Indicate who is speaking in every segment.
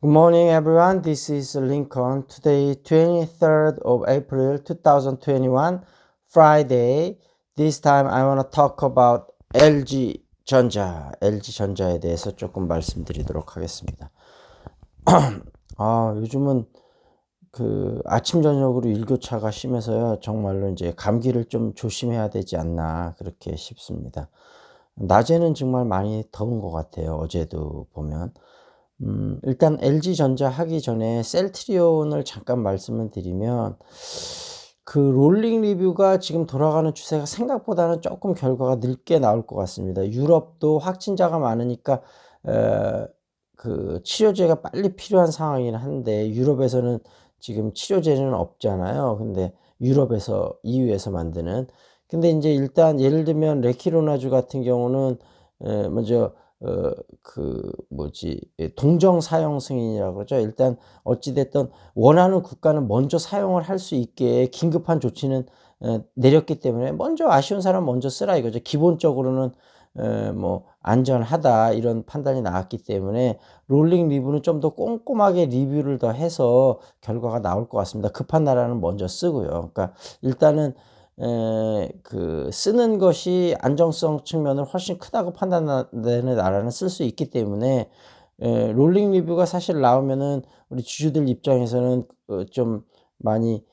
Speaker 1: Good morning, everyone. This is Lincoln. Today, 23rd of April 2021, Friday. This time, I want to talk about LG 전자, LG 전자에 대해서 조금 말씀드리도록 하겠습니다. 아, 요즘은 그 아침 저녁으로 일교차가 심해서요. 정말로 이제 감기를 좀 조심해야 되지 않나 그렇게 싶습니다. 낮에는 정말 많이 더운 것 같아요. 어제도 보면. 음, 일단 LG 전자 하기 전에 셀트리온을 잠깐 말씀을 드리면 그 롤링 리뷰가 지금 돌아가는 추세가 생각보다는 조금 결과가 늦게 나올 것 같습니다. 유럽도 확진자가 많으니까 에, 그 치료제가 빨리 필요한 상황이긴 한데 유럽에서는 지금 치료제는 없잖아요. 근데 유럽에서 EU에서 만드는 근데 이제 일단 예를 들면 레키로나주 같은 경우는 에, 먼저 어, 그, 뭐지, 예, 동정 사용 승인이라고 그러죠. 일단, 어찌 됐든, 원하는 국가는 먼저 사용을 할 수 있게 긴급한 조치는 어, 내렸기 때문에, 먼저 아쉬운 사람 먼저 쓰라 이거죠. 기본적으로는, 어, 뭐, 안전하다, 이런 판단이 나왔기 때문에, 롤링 리뷰는 좀 더 꼼꼼하게 리뷰를 더 해서 결과가 나올 것 같습니다. 급한 나라는 먼저 쓰고요. 그러니까, 일단은, 에, 그 쓰는 것이 안정성 측면을 훨씬 크다고 판단되는 나라는 쓸 수 있기 때문에 에, 롤링 리뷰가 사실 나오면은 우리 주주들 입장에서는 어, 좀 많이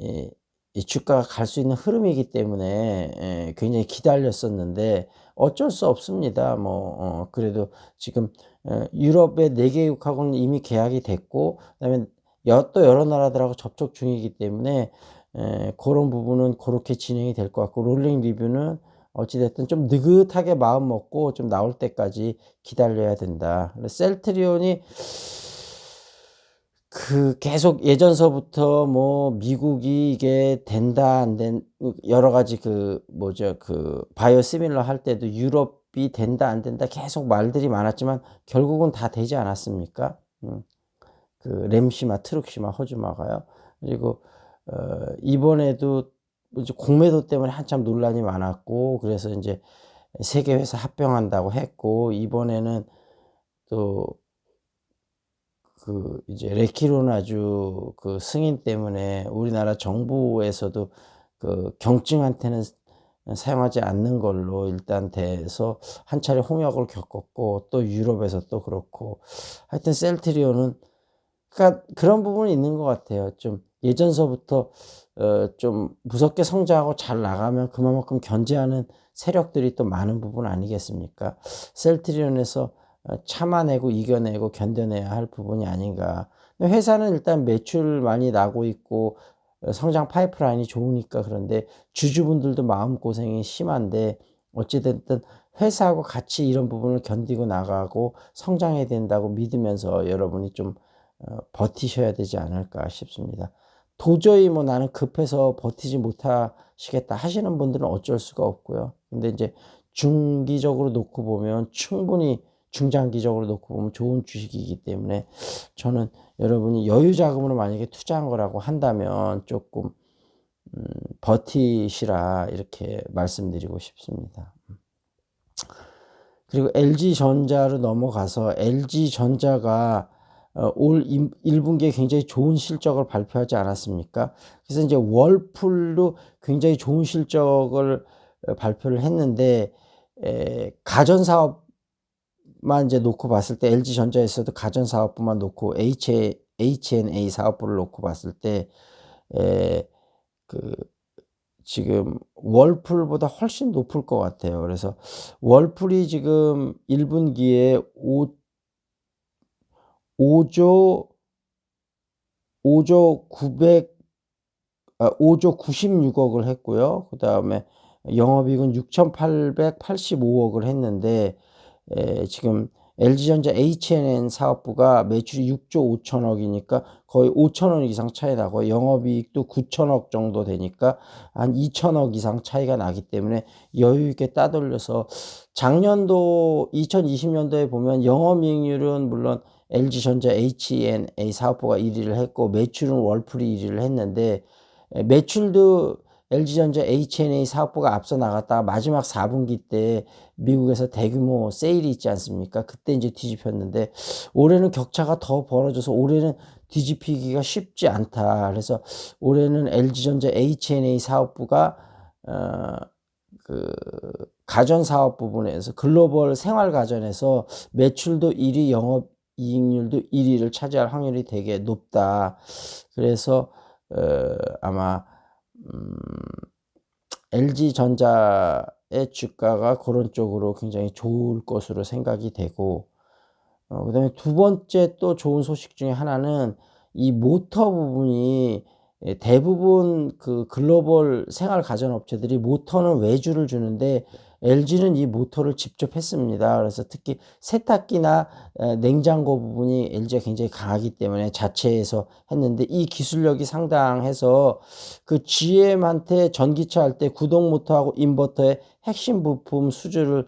Speaker 1: 에, 이 주가가 갈 수 있는 흐름이기 때문에 에, 굉장히 기다렸었는데 어쩔 수 없습니다. 뭐 어, 그래도 지금 에, 유럽의 4개국하고는 이미 계약이 됐고 그다음에 여, 또 여러 나라들하고 접촉 중이기 때문에 에, 그런 부분은 그렇게 진행이 될 것 같고 롤링 리뷰는 어찌됐든 좀 느긋하게 마음 먹고 좀 나올 때까지 기다려야 된다. 셀트리온이 그 계속 예전서부터 뭐 미국이 이게 된다 안 된 여러 가지 그 뭐죠 그 바이오 시밀러 할 때도 유럽이 된다 안 된다 계속 말들이 많았지만 결국은 다 되지 않았습니까? 음, 그 램시마 트룩시마 허즈마가요. 그리고 어, 이번에도 이제 공매도 때문에 한참 논란이 많았고 그래서 이제 세계 회사 합병한다고 했고 이번에는 또 그 이제 레키로나주 그 승인 때문에 우리나라 정부에서도 그 경증한테는 사용하지 않는 걸로 일단 돼서 한 차례 홍역을 겪었고 또 유럽에서 또 그렇고 하여튼 셀트리온은 그러니까 그런 부분이 있는 것 같아요. 좀 예전서부터 어, 좀 무섭게 성장하고 잘 나가면 그만큼 견제하는 세력들이 또 많은 부분 아니겠습니까? 셀트리온에서 어, 참아내고 이겨내고 견뎌내야 할 부분이 아닌가. 회사는 일단 매출 많이 나고 있고 어, 성장 파이프라인이 좋으니까 그런데 주주분들도 마음고생이 심한데 어찌됐든 회사하고 같이 이런 부분을 견디고 나가고 성장해야 된다고 믿으면서 여러분이 좀 어, 버티셔야 되지 않을까 싶습니다. 도저히 뭐 나는 급해서 버티지 못하시겠다 하시는 분들은 어쩔 수가 없고요. 근데 이제 중기적으로 놓고 보면 충분히 중장기적으로 놓고 보면 좋은 주식이기 때문에 저는 여러분이 여유 자금으로 만약에 투자한 거라고 한다면 조금 음, 버티시라 이렇게 말씀드리고 싶습니다. 그리고 LG 전자로 넘어가서 LG 전자가 어, 올 1분기에 굉장히 좋은 실적을 발표하지 않았습니까? 그래서 이제 월풀도 굉장히 좋은 실적을 어, 발표를 했는데 에, 가전 사업만 이제 놓고 봤을 때 LG 전자에서도 가전 사업부만 놓고 H H&A 사업부를 놓고 봤을 때 에, 그 지금 월풀보다 훨씬 높을 것 같아요. 그래서 월풀이 지금 1분기에 5 5조 5조 900 아, 5조 96억을 했고요. 그 다음에 영업이익은 6,885억을 했는데 에, 지금 LG전자 H&N 사업부가 매출이 6조 5천억이니까 거의 5천억 이상 차이 나고 영업이익도 9천억 정도 되니까 한 2천억 이상 차이가 나기 때문에 여유 있게 따돌려서 작년도 2020년도에 보면 영업이익률은 물론 LG전자 H&A 사업부가 1위를 했고 매출은 월풀이 1위를 했는데 매출도 LG전자 H&A 사업부가 앞서 나갔다가 마지막 4분기 때 미국에서 대규모 세일이 있지 않습니까? 그때 이제 뒤집혔는데 올해는 격차가 더 벌어져서 올해는 뒤집히기가 쉽지 않다. 그래서 올해는 LG전자 H&A 사업부가 어, 그 가전 사업 부분에서 글로벌 생활 가전에서 매출도 1위, 영업 이익률도 1위를 차지할 확률이 되게 높다. 그래서 어, 아마 음, LG 전자의 주가가 그런 쪽으로 굉장히 좋을 것으로 생각이 되고 어, 그다음에 두 번째 또 좋은 소식 중에 하나는 이 모터 부분이 예, 대부분 그 글로벌 생활 가전 업체들이 모터는 외주를 주는데 LG는 이 모터를 직접 했습니다. 그래서 특히 세탁기나 냉장고 부분이 LG가 굉장히 강하기 때문에 자체에서 했는데 이 기술력이 상당해서 그 GM한테 전기차 할 때 구동 모터하고 인버터의 핵심 부품 수주를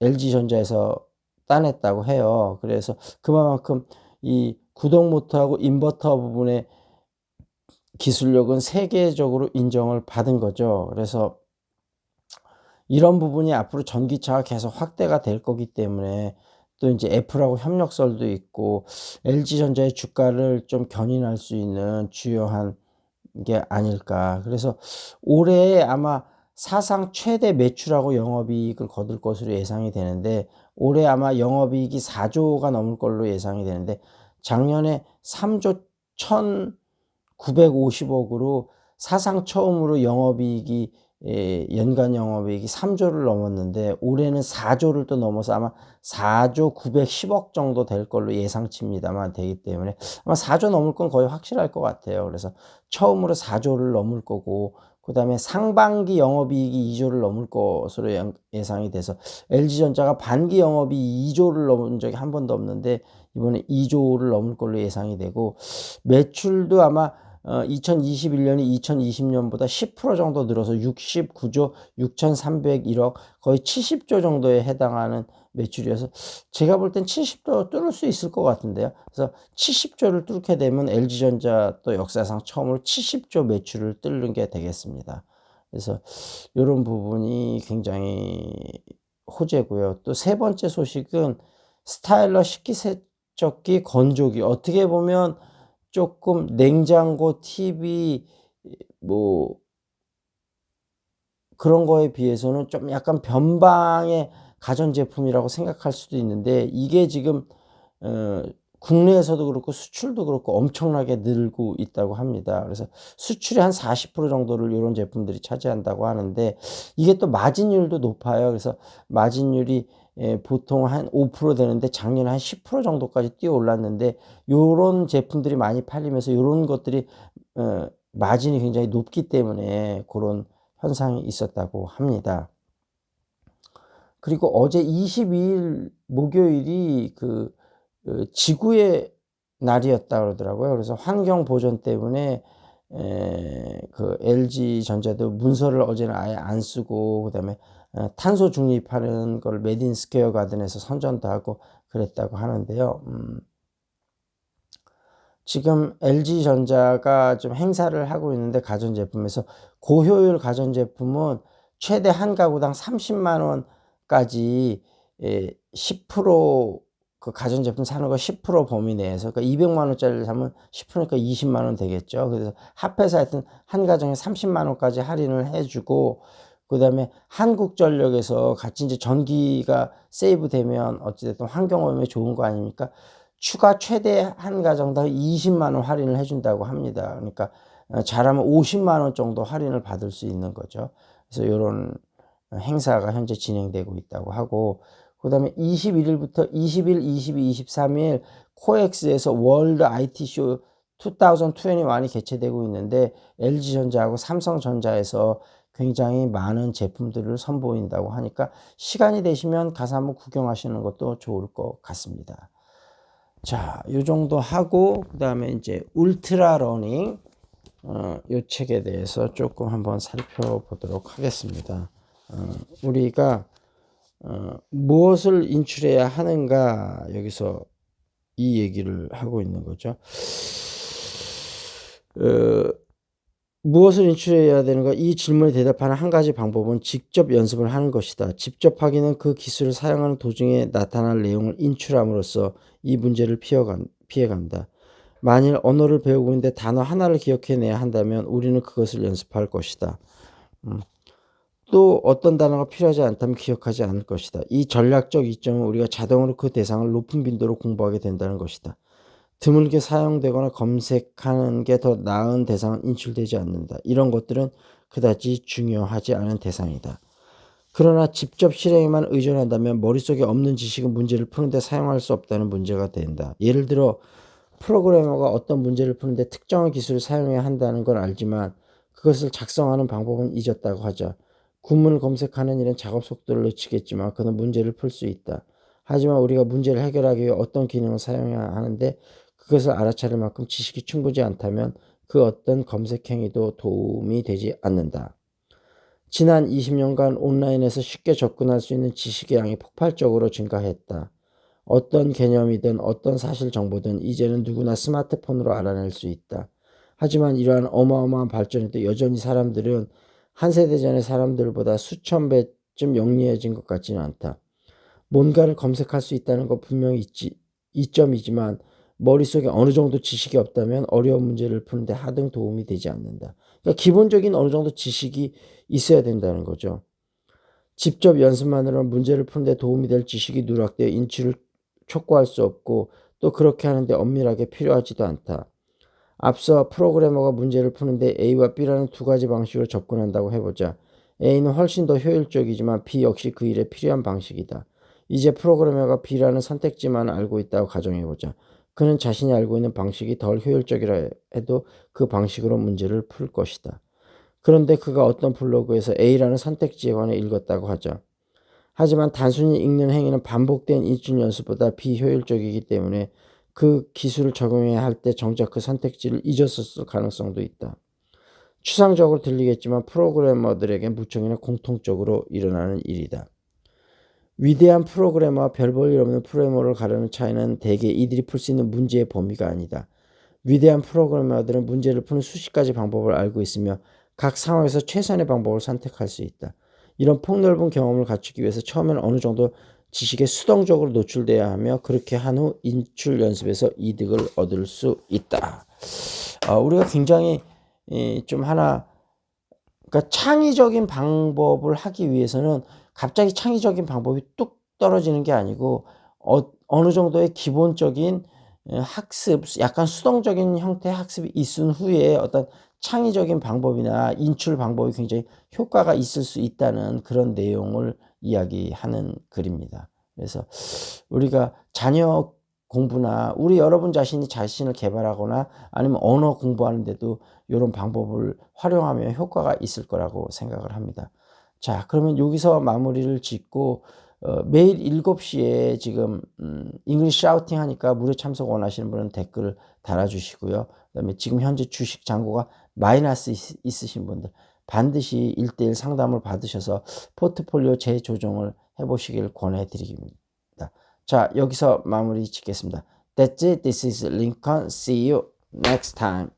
Speaker 1: LG전자에서 따냈다고 해요. 그래서 그만큼 이 구동 모터하고 인버터 부분에 기술력은 세계적으로 인정을 받은 거죠. 그래서 이런 부분이 앞으로 전기차가 계속 확대가 될 거기 때문에 또 이제 애플하고 협력설도 있고 LG전자의 주가를 좀 견인할 수 있는 주요한 게 아닐까. 그래서 올해 아마 사상 최대 매출하고 영업이익을 거둘 것으로 예상이 되는데 올해 아마 영업이익이 4조가 넘을 걸로 예상이 되는데 작년에 3조 1 950억으로 사상 처음으로 영업이익이 예, 연간 영업이익이 3조를 넘었는데 올해는 4조를 또 넘어서 아마 4조 910억 정도 될 걸로 예상치입니다만 되기 때문에 아마 4조 넘을 건 거의 확실할 것 같아요. 그래서 처음으로 4조를 넘을 거고 그 다음에 상반기 영업이익이 2조를 넘을 것으로 예상이 돼서 LG전자가 반기 영업이 2조를 넘은 적이 한 번도 없는데 이번에 2조를 넘을 걸로 예상이 되고 매출도 아마 어, 2021년이 2020년보다 10% 정도 늘어서 69조 6,301억 거의 70조 정도에 해당하는 매출이어서 제가 볼 땐 70조 뚫을 수 있을 것 같은데요. 그래서 70조를 뚫게 되면 LG전자 또 역사상 처음으로 70조 매출을 뚫는 게 되겠습니다. 그래서 이런 부분이 굉장히 호재고요. 또 세 번째 소식은 스타일러 식기세척기 건조기 어떻게 보면 조금 냉장고, TV 뭐 그런 거에 비해서는 좀 약간 변방의 가전제품이라고 생각할 수도 있는데 이게 지금 어, 국내에서도 그렇고 수출도 그렇고 엄청나게 늘고 있다고 합니다. 그래서 수출의 한 40% 정도를 이런 제품들이 차지한다고 하는데 이게 또 마진율도 높아요. 그래서 마진율이 예, 보통 한 5% 되는데 작년에 한 10% 정도까지 뛰어 올랐는데 요런 제품들이 많이 팔리면서 요런 것들이 어, 마진이 굉장히 높기 때문에 그런 현상이 있었다고 합니다. 그리고 어제 22일 목요일이 그, 그 지구의 날이었다 그러더라고요. 그래서 환경 보전 때문에 에, 그 LG 전자도 문서를 어제는 아예 안 쓰고 그다음에 어, 탄소 중립하는 걸 메딘 스퀘어 가든에서 선전도 하고 그랬다고 하는데요. 음, 지금 LG 전자가 좀 행사를 하고 있는데 가전제품에서 고효율 가전제품은 최대 한 가구당 30만 원까지 예, 10%그 가전제품 사는 거 10% 범위 내에서 그러니까 200만 원짜리를 사면 10%니까 20만 원 되겠죠. 그래서 합해서 하여튼 한 가정에 30만 원까지 할인을 해주고 그 다음에 한국전력에서 같이 이제 전기가 세이브 되면 어찌됐든 환경오염에 좋은 거 아닙니까? 추가 최대 한 가정당 20만 원 할인을 해준다고 합니다. 그러니까 어, 잘하면 50만 원 정도 할인을 받을 수 있는 거죠. 그래서 이런 행사가 현재 진행되고 있다고 하고 그 다음에 21일부터 20일, 22, 23일 코엑스에서 월드 IT쇼 2021이 개최되고 있는데 LG전자하고 삼성전자에서 굉장히 많은 제품들을 선보인다고 하니까 시간이 되시면 가서 한번 구경하시는 것도 좋을 것 같습니다. 자, 요 정도 하고 그 다음에 이제 울트라 러닝 어, 요 책에 대해서 조금 한번 살펴보도록 하겠습니다. 어, 우리가 어, 무엇을 인출해야 하는가 여기서 이 얘기를 하고 있는 거죠. 어, 무엇을 인출해야 되는가? 이 질문에 대답하는 한 가지 방법은 직접 연습을 하는 것이다. 직접 하기는 그 기술을 사용하는 도중에 나타날 내용을 인출함으로써 이 문제를 피해간, 피해간다. 만일 언어를 배우고 있는데 단어 하나를 기억해내야 한다면 우리는 그것을 연습할 것이다. 음. 또 어떤 단어가 필요하지 않다면 기억하지 않을 것이다. 이 전략적 이점은 우리가 자동으로 그 대상을 높은 빈도로 공부하게 된다는 것이다. 드물게 사용되거나 검색하는 게 더 나은 대상은 인출되지 않는다. 이런 것들은 그다지 중요하지 않은 대상이다. 그러나 직접 실행에만 의존한다면 머릿속에 없는 지식은 문제를 푸는데 사용할 수 없다는 문제가 된다. 예를 들어 프로그래머가 어떤 문제를 푸는데 특정한 기술을 사용해야 한다는 건 알지만 그것을 작성하는 방법은 잊었다고 하자. 구문을 검색하는 일은 작업 속도를 늦추겠지만 그는 문제를 풀 수 있다. 하지만 우리가 문제를 해결하기 위해 어떤 기능을 사용해야 하는데 그것을 알아차릴 만큼 지식이 충분치 않다면 그 어떤 검색 행위도 도움이 되지 않는다. 지난 20년간 온라인에서 쉽게 접근할 수 있는 지식의 양이 폭발적으로 증가했다. 어떤 개념이든 어떤 사실 정보든 이제는 누구나 스마트폰으로 알아낼 수 있다. 하지만 이러한 어마어마한 발전에도 여전히 사람들은 한 세대 전의 사람들보다 수천 배쯤 영리해진 것 같지는 않다. 뭔가를 검색할 수 있다는 것 분명히 있지, 이점이지만 머릿속에 어느 정도 지식이 없다면 어려운 문제를 푸는데 하등 도움이 되지 않는다. 그러니까 기본적인 어느 정도 지식이 있어야 된다는 거죠. 직접 연습만으로는 문제를 푸는데 도움이 될 지식이 누락되어 인출을 촉구할 수 없고 또 그렇게 하는데 엄밀하게 필요하지도 않다. 앞서 프로그래머가 문제를 푸는데 A와 B라는 두 가지 방식으로 접근한다고 해보자. A는 훨씬 더 효율적이지만 B 역시 그 일에 필요한 방식이다. 이제 프로그래머가 B라는 선택지만 알고 있다고 가정해보자. 그는 자신이 알고 있는 방식이 덜 효율적이라 해도 그 방식으로 문제를 풀 것이다. 그런데 그가 어떤 블로그에서 A라는 선택지에 관해 읽었다고 하죠. 하지만 단순히 읽는 행위는 반복된 인출 연습보다 비효율적이기 때문에 그 기술을 적용해야 할 때 정작 그 선택지를 잊었을 가능성도 있다. 추상적으로 들리겠지만 프로그래머들에게 무척이나 공통적으로 일어나는 일이다. 위대한 프로그래머와 별 볼 일 없는 프로그래머를 가르는 차이는 대개 이들이 풀 수 있는 문제의 범위가 아니다. 위대한 프로그래머들은 문제를 푸는 수십 가지 방법을 알고 있으며 각 상황에서 최선의 방법을 선택할 수 있다. 이런 폭넓은 경험을 갖추기 위해서 처음에는 어느 정도 지식에 수동적으로 노출돼야 하며 그렇게 한 후 인출 연습에서 이득을 얻을 수 있다. 어, 우리가 굉장히 이, 좀 하나 그러니까 창의적인 방법을 하기 위해서는 갑자기 창의적인 방법이 뚝 떨어지는 게 아니고 어, 어느 정도의 기본적인 학습, 약간 수동적인 형태의 학습이 있은 후에 어떤 창의적인 방법이나 인출 방법이 굉장히 효과가 있을 수 있다는 그런 내용을 이야기하는 글입니다. 그래서 우리가 자녀 공부나 우리 여러분 자신이 자신을 개발하거나 아니면 언어 공부하는데도 이런 방법을 활용하면 효과가 있을 거라고 생각을 합니다. 자, 그러면 여기서 마무리를 짓고 어, 매일 7시에 지금 음, 잉글리시 샤우팅 하니까 무료 참석 원하시는 분은 댓글을 달아주시고요. 그다음에 지금 현재 주식 잔고가 마이너스 있, 있으신 분들 반드시 1대1 상담을 받으셔서 포트폴리오 재조정을 해보시길 권해드립니다. 자, 여기서 마무리 짓겠습니다. That's it. This is Lincoln. See you next time.